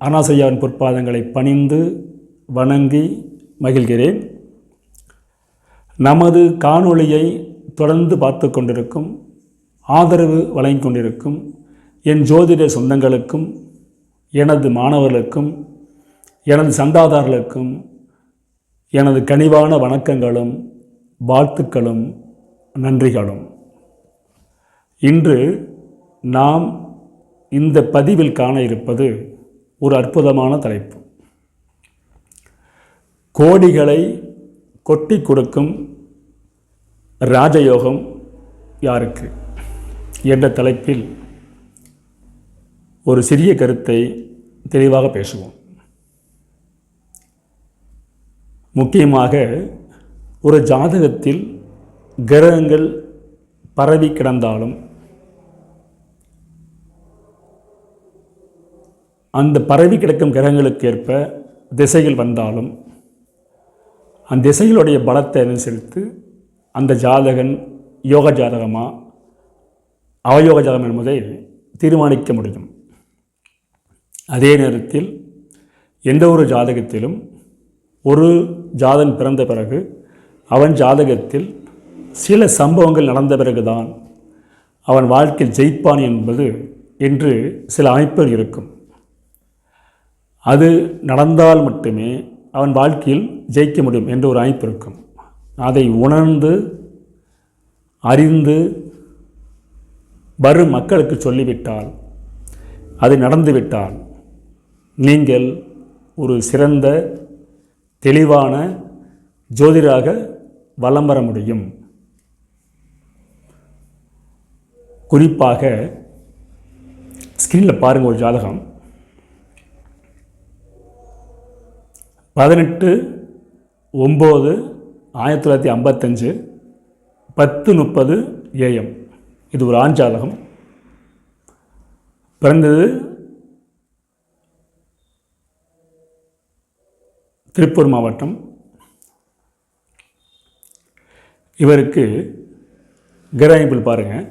அனாசையாவின் பொற்பாதங்களை பணிந்து வணங்கி மகிழ்கிறேன். நமது காணொளியை தொடர்ந்து பார்த்து கொண்டிருக்கும் ஆதரவு வழங்கிக் கொண்டிருக்கும் என் ஜோதிட சொந்தங்களுக்கும் எனது மாணவர்களுக்கும் எனது சந்தாதாரர்களுக்கும் எனது கனிவான வணக்கங்களும் வாழ்த்துக்களும் நன்றிகளும். இன்று நாம் இந்த பதிவில் காண இருப்பது ஒரு அற்புதமான தலைப்பு. கோடிகளை கொட்டி கொடுக்கும் ராஜயோகம் யாருக்கு? என்ற தலைப்பில் ஒரு சிறிய கருத்தை தெளிவாக பேசுவோம். முக்கியமாக ஒரு ஜாதகத்தில் கிரகங்கள் பரவி கிடந்தாலும் அந்த பரவி கிடக்கும் கிரகங்களுக்கு ஏற்ப திசைகள் வந்தாலும் அந்த திசைகளுடைய பலத்தை அனுசரித்து அந்த ஜாதகன் யோக ஜாதகமாக அவயோக ஜாதகம் என்பதை தீர்மானிக்க முடியும். அதே நேரத்தில் எந்த ஒரு ஜாதகத்திலும் ஒரு ஜாதன் பிறந்த பிறகு அவன் ஜாதகத்தில் சில சம்பவங்கள் நடந்த பிறகுதான் அவன் வாழ்க்கையில் ஜெயிப்பான் என்பது என்று சில அமைப்புகள் இருக்கும். அது நடந்தால் மட்டுமே அவன் வாழ்க்கையில் ஜெயிக்க முடியும் என்ற ஒரு அமைப்பு இருக்கும். அதை உணர்ந்து அறிந்து வரும் மக்களுக்கு சொல்லிவிட்டால் அது நடந்துவிட்டால் நீங்கள் ஒரு சிறந்த தெளிவான ஜோதிடராக வலம் வர முடியும். குறிப்பாக ஸ்க்ரீனில் பாருங்கள் ஒரு ஜாதகம். பதினெட்டு ஒம்பது ஆயிரத்தி தொள்ளாயிரத்தி ஐம்பத்தஞ்சு பத்து முப்பது ஏஎம். இது ஒரு ஆண் ஜாதகம். பிறந்தது திருப்பூர் மாவட்டம். இவருக்கு கிரகங்கள் பாருங்கள்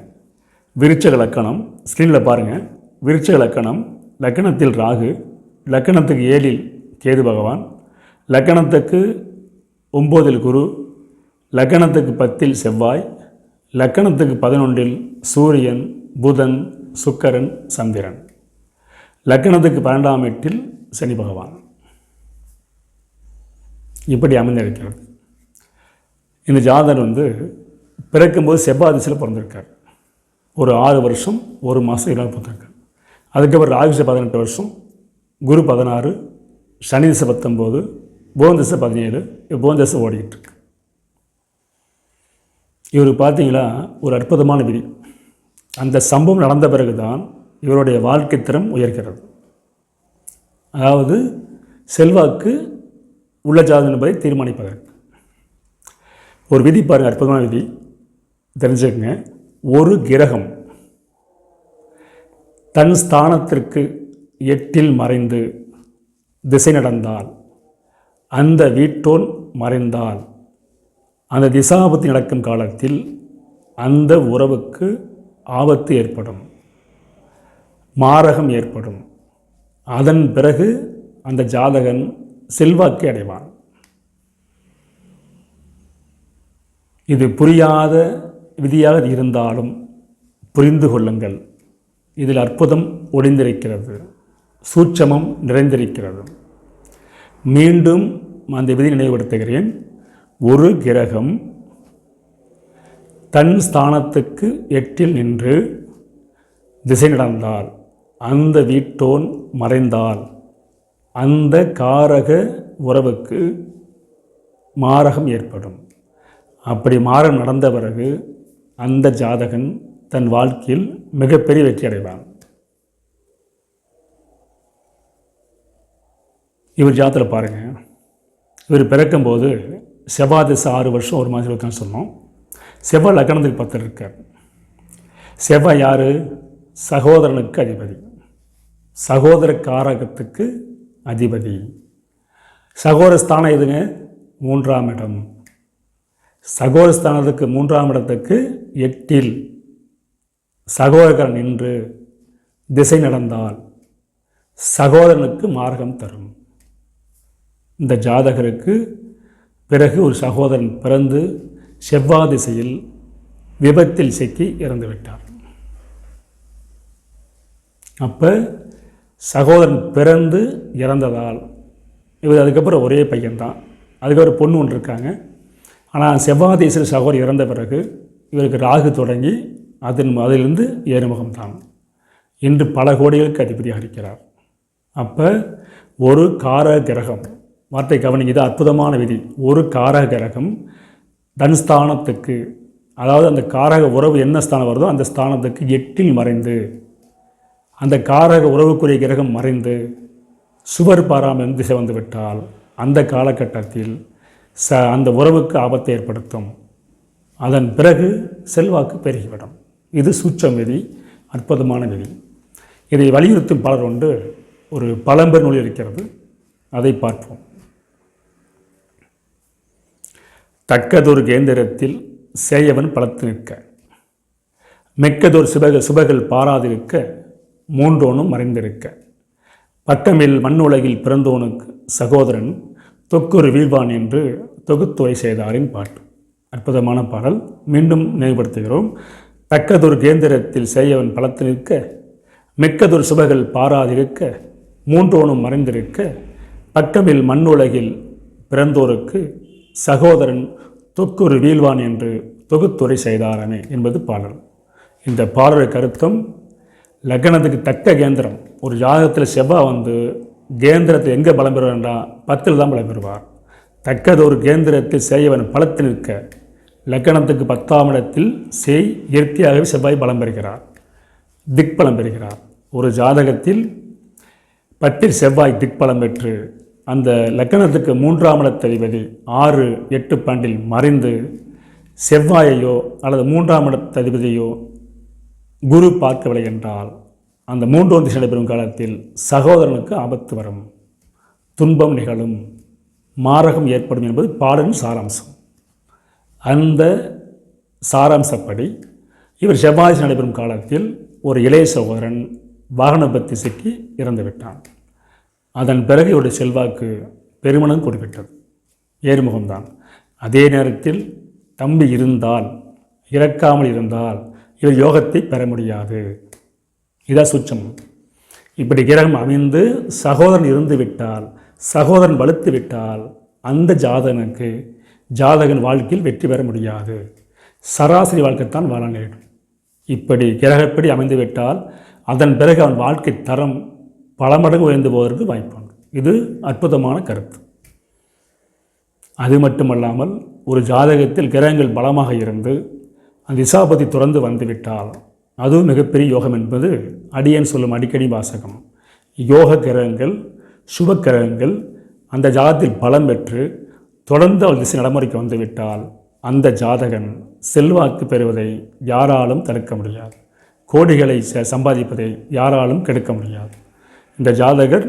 விருச்சக லக்கணம் ஸ்க்ரீனில் பாருங்கள் விருச்சக லக்கணம் லக்கணத்தில் ராகு லக்கணத்துக்கு ஏழில் கேது பகவான் லக்கணத்துக்கு ஒம்போதில் குரு லக்கணத்துக்கு பத்தில் செவ்வாய் லக்கணத்துக்கு பதினொன்றில் சூரியன் புதன் சுக்கரன் சந்திரன். லக்கணத்துக்கு பன்னெண்டாம் எட்டில் சனி பகவான். இப்படி அமைந்திருக்கிறது. இந்த ஜாதகர் வந்து பிறக்கும்போது செவ்வாய் திசையில் பிறந்திருக்கார். ஒரு ஆறு வருஷம் ஒரு மாதம் இரவு பிறந்திருக்கார். அதுக்கப்புறம் ராகுச பதினெட்டு வருஷம் குரு பதினாறு சனி திசை பத்தொம்போது புவன் பதினேழு புவன் ஓடிக்கிட்டு இருக்கு. இவர் பார்த்தீங்களா? ஒரு அற்புதமான விதி. அந்த சம்பவம் நடந்த பிறகு தான் இவருடைய வாழ்க்கை திறம் உயர்கிறது. அதாவது செல்வாக்கு உள்ள ஜாதகம் என்பதை தீர்மானிப்பதற்கு ஒரு விதி பாருங்கள் அற்புதமான விதி. தெரிஞ்சுக்கங்க. ஒரு கிரகம் தன் ஸ்தானத்திற்கு எட்டில் மறைந்து திசை நடந்தால் அந்த வீட்டோன் மறைந்தால் அந்த திசாபத்து நடக்கும் காலத்தில் அந்த உறவுக்கு ஆபத்து ஏற்படும். மாரகம் ஏற்படும். அதன் பிறகு அந்த ஜாதகன் செல்வாக்கு அடைவான். இது புரியாத விதியாக இருந்தாலும் புரிந்து கொள்ளுங்கள். இதில் அற்புதம் ஒளிந்திருக்கிறது. சூட்சமம் நிறைந்திருக்கிறது. மீண்டும் அந்த விதி நினைவுபடுத்துகிறேன். ஒரு கிரகம் தன் ஸ்தானத்துக்கு எட்டில் நின்று திசை நடந்தால் அந்த வீட்டோன் மறைந்தால் அந்த காரக உறவுக்கு மாரகம் ஏற்படும். அப்படி மாறம் நடந்த பிறகு அந்த ஜாதகன் தன் வாழ்க்கையில் மிகப்பெரிய வெற்றி அடைவான். இவர் ஜாத்தில் பாருங்கள் இவர் பிறக்கும்போது செவ்வாய் திசை ஆறு வருஷம் ஒரு மாதம் இருக்கான்னு சொன்னோம். செவ்வாய் லக்னத்துக்கு பத்தர் இருக்கார். செவ்வாய் யார்? சகோதரனுக்கு அதிபதி. சகோதர காரகத்துக்கு அதிபதி. சகோதரஸ்தானம் எதுங்க? மூன்றாம் இடம். சகோதரஸ்தானத்துக்கு மூன்றாம் இடத்துக்கு எட்டில் சகோதரன் நின்று திசை நடந்தால் சகோதரனுக்கு மார்க்கம் தரும். இந்த ஜாதகருக்கு பிறகு ஒரு சகோதரன் பிறந்து செவ்வாய் திசையில் விபத்தில் சிக்கி இறந்துவிட்டார் அப்போ சகோதரன் பிறந்து இறந்ததால் இவர் அதுக்கப்புறம் ஒரே பையன்தான். அதுக்கப்புறம் பொண்ணு ஒன்று இருக்காங்க. ஆனால் செவ்வாதீஸ்வரர் சகோதரர் இறந்த பிறகு இவருக்கு ராகு தொடங்கி அதன் அதிலிருந்து ஏறுமுகம் தான் இன்று பல கோடிகளுக்கு அதிபதியாக இருக்கிறார். அப்போ ஒரு கார கிரகம் வார்த்தை கவனிங்க இது அற்புதமான விதி. ஒரு காரக கிரகம் தன் ஸ்தானத்துக்கு அதாவது அந்த காரக உறவு என்ன ஸ்தானம் வருதோ அந்த ஸ்தானத்துக்கு எட்டில் மறைந்து அந்த காரக உறவுக்குரிய கிரகம் மறைந்து சுவர் பாராமல் திசை வந்துவிட்டால் அந்த காலகட்டத்தில் ச அந்த உறவுக்கு ஆபத்தை ஏற்படுத்தும். அதன் பிறகு செல்வாக்கு பெருகிவிடும். இது சூச்சம் விதி அற்புதமான விதி. இதை வலியுறுத்தும் பலர் உண்டு. ஒரு பழம்பெரு நூல் இருக்கிறது. அதை பார்ப்போம். தக்கதொரு கேந்திரத்தில் சேயவன் பலத்து நிற்க. மெக்கதொரு சுபக சுபகள் பாராதிருக்க மூன்றோனும் மறைந்திருக்க. பட்டமில் மண்ணுலகில் பிறந்தோனுக்கு சகோதரன் தொக்குரு வீழ்வான் என்று தொகுத்துறை செய்தாரின் பாட்டு. அற்புதமான பாடல். மீண்டும் நினைவுபடுத்துகிறோம். தக்கதொரு கேந்திரத்தில் சேயவன் பலத்து நிற்க மெக்கதொரு சுபகள் பாராதிருக்க மூன்றோனும் மறைந்திருக்க பக்கமில் மண்ணுலகில் பிறந்தோருக்கு சகோதரன் தொக்குரு வீழ்வான் என்று தொகுத்துறை செய்தாரனே என்பது பாடல். இந்த பாடல் கருத்தம் லக்னத்துக்கு தக்க கேந்திரம். ஒரு ஜாதகத்தில் செவ்வாய் வந்து கேந்திரத்தை எங்கே பலம் பெறுவார்னா பத்தில் தான் பலம் பெறுவார். தக்கது ஒரு கேந்திரத்தில் செய்யவன் பலத்து நிற்க லக்கணத்துக்கு பத்தாம் இடத்தில் செய் இயற்கையாகவே செவ்வாய் பலம் பெறுகிறார் திக் பலம் பெறுகிறார். ஒரு ஜாதகத்தில் பத்தில் செவ்வாய் திக் பலம் பெற்று அந்த லக்கணத்துக்கு மூன்றாம் இடத்ததிபதி ஆறு எட்டு பண்டில் மறைந்து செவ்வாயையோ அல்லது மூன்றாம் இடத்ததிபதியோ குரு பார்க்கவில்லை என்றால் அந்த மூன்றோம் திசை நடைபெறும் காலத்தில் சகோதரனுக்கு ஆபத்து வரும். துன்பம் நிகழும். மாரகம் ஏற்படும் என்பது பாடலின் சாராம்சம். அந்த சாராம்சப்படி இவர் செவ்வாய் நடைபெறும் காலத்தில் ஒரு இளைய சகோதரன் வாகனபத்தி சிக்கி இறந்துவிட்டான். அதன் பிறகு இவருடைய செல்வாக்கு பெருமணம் குறிப்பிட்டது. ஏறுமுகம்தான். அதே நேரத்தில் தம்பி இருந்தால் இறக்காமல் இருந்தால் இவர் யோகத்தை பெற முடியாது. இதான் சுச்சம் இப்படி கிரகம் அமைந்து சகோதரன் இருந்து விட்டால் சகோதரன் வலுத்து விட்டால் அந்த ஜாதகனுக்கு ஜாதகன் வாழ்க்கையில் வெற்றி பெற முடியாது. சராசரி வாழ்க்கைத்தான் வாழ நேரிடும் இப்படி கிரகப்படி அமைந்து விட்டால் அதன் பிறகு அவன் வாழ்க்கை தரம் பல மடங்கு உயர்ந்து போவதற்கு வாய்ப்புண்டு இது அற்புதமான கருத்து. அது மட்டுமல்லாமல் ஒரு ஜாதகத்தில் கிரகங்கள் பலமாக இருந்து அந்த திசாபதி துறந்து வந்துவிட்டால் அதுவும் மிகப்பெரிய யோகம் என்பது அடியன் சொல்லும் அடிக்கடி வாசகம். யோக கிரகங்கள் சுப கிரகங்கள் அந்த ஜாதத்தில் பலம் பெற்று தொடர்ந்து அவள் திசை நடைமுறைக்கு வந்துவிட்டால் அந்த ஜாதகன் செல்வாக்கு பெறுவதை யாராலும் தடுக்க முடியாது. கோடிகளை சம்பாதிப்பதை யாராலும் கெடுக்க முடியாது. இந்த ஜாதகர்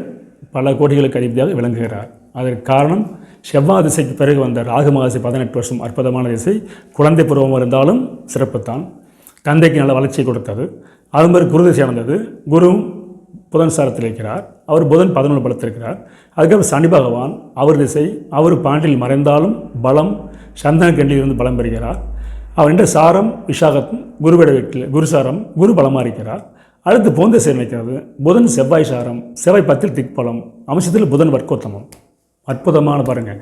பல கோடிகளுக்கு அதிபதியாக விளங்குகிறார். அதற்கு காரணம் செவ்வாய் திசைக்கு பிறகு வந்த ராகு மகாசி பதினெட்டு வருஷம் அற்புதமான திசை. குழந்தை பருவம் இருந்தாலும் சிறப்புத்தான். தந்தைக்கு நல்ல வளர்ச்சி கொடுத்தது. அது மாதிரி குரு திசை வந்தது குரு புதன் சாரத்தில் இருக்கிறார். அவர் புதன் பதினொன்று பலத்திருக்கிறார் அதுக்கப்புறம் சனி பகவான் அவர் திசை அவர் பாண்டில் மறைந்தாலும் பலம் சந்தன கண்டியிலிருந்து பலம் பெறுகிறார். அவர் என்ற சாரம் விஷாகத்தும் குருவிட வீட்டில் குருசாரம் குரு பலமாக இருக்கிறார். அடுத்து போந்த சேர் புதன் செவ்வாய் சாரம் செவ்வாய் பத்தில் திக்பலம் அம்சத்தில் புதன் வர்க்கோத்தமம். அற்புதமான பாருங்கள்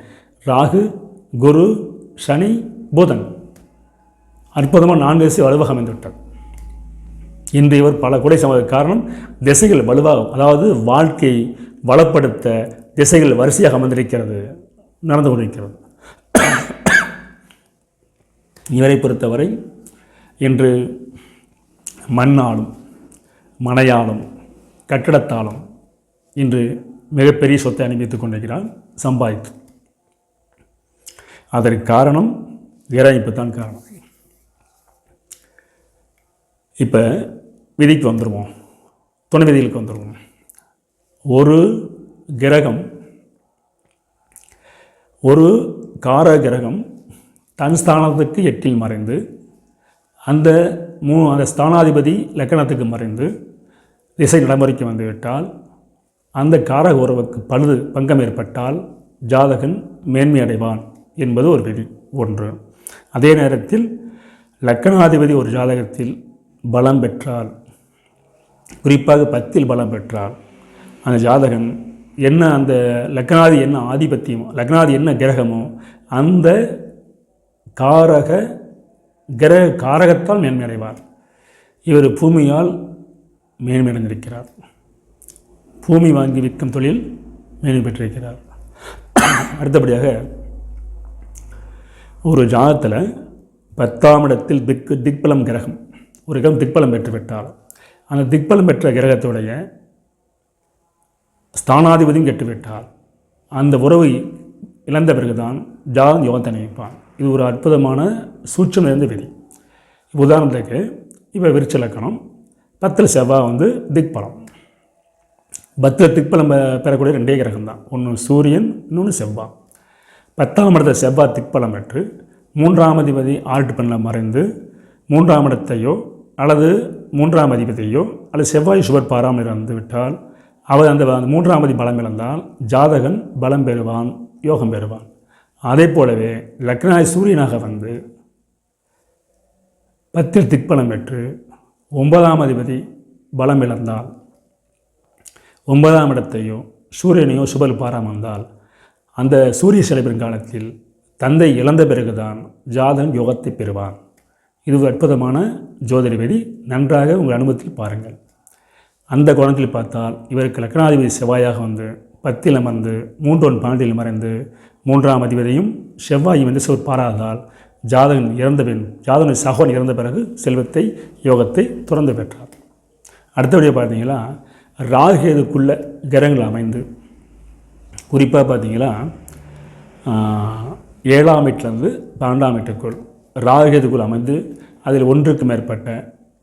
ராகு குரு சனி புதன். அற்புதமாக நான்கு திசை வலுவாக அமைந்துவிட்டார். இன்று இவர் பல கொடை சம காரணம் திசைகள் வலுவாகும். அதாவது வாழ்க்கையை வளப்படுத்த திசைகள் வரிசையாக அமர்ந்திருக்கிறது நடந்து கொண்டிருக்கிறது. இவரை பொறுத்தவரை இன்று மண்ணாலும் மனையாலும் கட்டிடத்தாலும் இன்று மிகப்பெரிய சொத்தை அனுபவித்துக் கொண்டிருக்கிறான் சம்பாதித்து அதற்கு காரணம் இறைப்பு தான் காரணம். இப்போ விதிக்கு வந்துடுவோம் துணை விதிகளுக்கு வந்துடுவோம் ஒரு கிரகம் ஒரு கார கிரகம் தன் ஸ்தானத்துக்கு எட்டில் மறைந்து அந்த மூ அந்த ஸ்தானாதிபதி லக்கணத்துக்கு மறைந்து திசை நடைமுறைக்கு வந்துவிட்டால் அந்த காரக உறவுக்கு பழுது பங்கம் ஏற்பட்டால் ஜாதகன் மேன்மை அடைவான் என்பது ஒரு விதி ஒன்று. அதே நேரத்தில் லக்கணாதிபதி ஒரு ஜாதகத்தில் பலம் பெற்றால் குறிப்பாக பத்தில் பலம் பெற்றால் அந்த ஜாதகன் என்ன அந்த லக்னாதி என்ன ஆதிபத்தியமோ லக்னாதி என்ன கிரகமோ அந்த காரக கிரக காரகத்தால் மேன்மையடைவார். இவர் பூமியால் மேன்மையடைந்திருக்கிறார் பூமி வாங்கி விற்கும் தொழில் மேன்மை பெற்றிருக்கிறார். அடுத்தபடியாக ஒரு ஜாதத்தில் பத்தாம் இடத்தில் திக்கு திக்பலம் கிரகம். ஒரு கிரகம் திக்பலம் பெற்றுவிட்டால் அந்த திக்பலம் பெற்ற கிரகத்துடைய ஸ்தானாதிபதியும் கெட்டுவிட்டால் அந்த உறவை இழந்த பிறகுதான் ஜாதம் யோகத்தை நினைப்பான். இது ஒரு அற்புதமான சூட்சம் நிறைந்த விதி. உதாரணத்துக்கு இப்போ விருச்சலக்கணம் பத்தில் செவ்வாய் வந்து திக்பலம். பத்தில் திக்பலம் பெறக்கூடிய ரெண்டே கிரகம் தான் ஒன்று சூரியன் இன்னொன்று செவ்வாய் பத்தாம் இடத்த செவ்வாய் திக்பலம் பெற்று மூன்றாம் அதிபதி ஆல்ட் பண்ணில் மறைந்து மூன்றாம் இடத்தையோ அல்லது மூன்றாம் அதிபதியோ அல்லது செவ்வாய் சுவர் பாராமல் இறந்து விட்டால் அவர் அந்த மூன்றாம் அதி பலம் இழந்தால் ஜாதகன் பலம் பெறுவான் யோகம் பெறுவான். அதே போலவே லக்னாய் சூரியனாக வந்து பத்தில் திக்பலம் பெற்று ஒன்பதாம் அதிபதி பலம் இழந்தால் ஒன்பதாம் இடத்தையோ சூரியனையோ சுபல் பாராமந்தால் வந்தால் அந்த சூரிய செலவின் காலத்தில் தந்தை இழந்த பிறகுதான் ஜாதன் யோகத்தை பெறுவான். இது ஒரு அற்புதமான ஜோதிட விதி நன்றாக உங்கள் அனுபவத்தில் பாருங்கள். அந்த கோணத்தில் பார்த்தால் இவருக்கு லக்னாதிபதி செவ்வாயாக வந்து பத்தில் அமர்ந்து மூன்றோன் பன்னெண்டில் மறைந்து மூன்றாம் அதிபதியும் செவ்வாயும் வந்து சிவர் பாராததால் ஜாதகன் இறந்த பின் ஜாதகன் சகோன் இறந்த பிறகு செல்வத்தை யோகத்தை துறந்து பெற்றார். அடுத்தபடியாக பார்த்தீங்கன்னா ராகுகேதுக்குள்ள கிரகங்கள் அமைந்து குறிப்பாக பார்த்தீங்கன்னா ஏழாம் வீட்டிலேருந்து பன்னெண்டாம் வீட்டுக்குள் ராகுகேதுக்குள் அமைந்து அதில் ஒன்றுக்கு மேற்பட்ட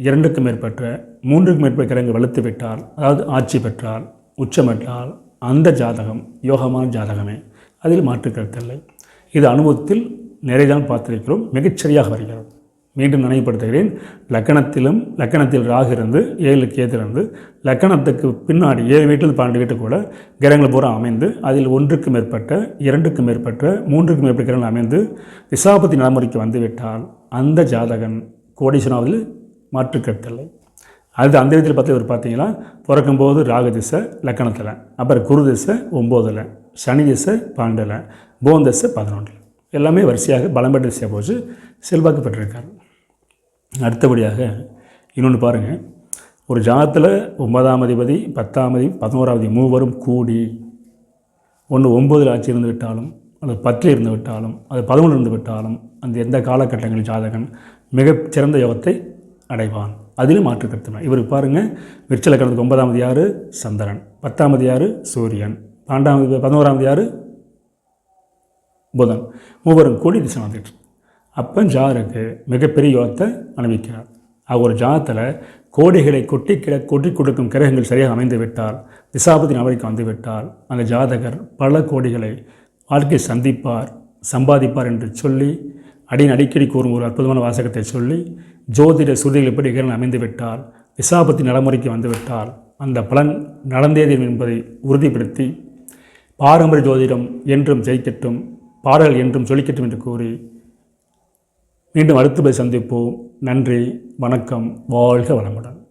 இரண்டுக்கு மேற்பட்ட மூன்றுக்கு மேற்பட்ட கிரகங்கள் வலுத்து விட்டால் அதாவது ஆட்சி பெற்றால் உச்சமிட்டால் அந்த ஜாதகம் யோகமான ஜாதகமே. அதில் மாற்றுக்கருத்தில்லை இது அனுபவத்தில் நிறையதான் பார்த்திருக்கிறோம். மிகச்சரியாக வருகிறது. மீண்டும் நினைவுபடுத்துகிறேன். லக்கணத்திலும் லக்கணத்தில் ராகு இருந்து ஏழு கேது இருந்து லக்கணத்துக்கு பின்னாடி ஏழு வீட்டில் பன்னெண்டு வீட்டு கூட கிரகங்கள் பூரா அமைந்து அதில் ஒன்றுக்கு மேற்பட்ட இரண்டுக்கு மேற்பட்ட மூன்றுக்கு மேற்பட்ட கிரகங்கள் அமைந்து விசாபத்தி நடைமுறைக்கு வந்துவிட்டால் அந்த ஜாதகன் கோடீஸ்வராவதில் மாற்று கருத்தில்லை அது அந்த விதத்தில் பார்த்து இவர் பார்த்தீங்கன்னா பிறக்கும்போது ராகு திசை லக்கணத்தில். அப்புறம் குரு திசை ஒம்போதில். சனி திசை பன்னெண்டில். போன் திசை பதினொன்றில். எல்லாமே வரிசையாக பலம் பெற்ற வரிசையாக போச்சு. செல்வாக்கு பெற்றிருக்கார். அடுத்தபடியாக இன்னொன்று பாருங்கள் ஒரு ஜாதத்தில் ஒன்பதாம் அதிபதி பத்தாம் அதிபதி பதினோராவது மூவரும் கூடி ஒன்று ஒம்பதில் ஆட்சி இருந்து விட்டாலும் அல்லது பத்தில் இருந்து விட்டாலும் அது பதினொன்று இருந்து விட்டாலும் அந்த எந்த காலகட்டங்களில் ஜாதகன் மிகச்சிறந்த யோகத்தை அடைவான். அதிலும் மாற்று கருத்து இவருக்கு பாருங்கள் விற்சலக்கணத்துக்கு ஒன்பதாம் ஒன்பதாமது யார்? சந்திரன். பத்தாம் யார்? சூரியன். பன்னெண்டாம் பதினோராம் யார்? புதன். மூவரும் கூடி திசை வந்துட்டு அப்போ ஜாருக்கு மிகப்பெரிய யோகத்தை அனுபவிக்கிறார். அவர் ஒரு ஜாதத்தில் கோடிகளை கொட்டி கிட கொட்டி கொடுக்கும் கிரகங்கள் சரியாக அமைந்து விட்டால் திசாபதி நபரிக்கு வந்து விட்டால் அந்த ஜாதகர் பல கோடிகளை வாழ்க்கை சந்திப்பார் சம்பாதிப்பார் என்று சொல்லி அடியின் அடிக்கடி கூறும் ஒரு அற்புதமான வாசகத்தை சொல்லி ஜோதிட சுருதிகள் எப்படி கிரகங்கள் அமைந்துவிட்டால் விசாபத்தி நடைமுறைக்கு வந்துவிட்டால் அந்த பலன் நடந்தேது என்பதை உறுதிப்படுத்தி பாரம்பரிய ஜோதிடம் என்றும் ஜெயிக்கட்டும் பாடல் என்றும் சொல்லிக்கட்டும் என்று கூறி மீண்டும் அடுத்த போய் சந்திப்போம். நன்றி வணக்கம் வாழ்க வளமுடன்.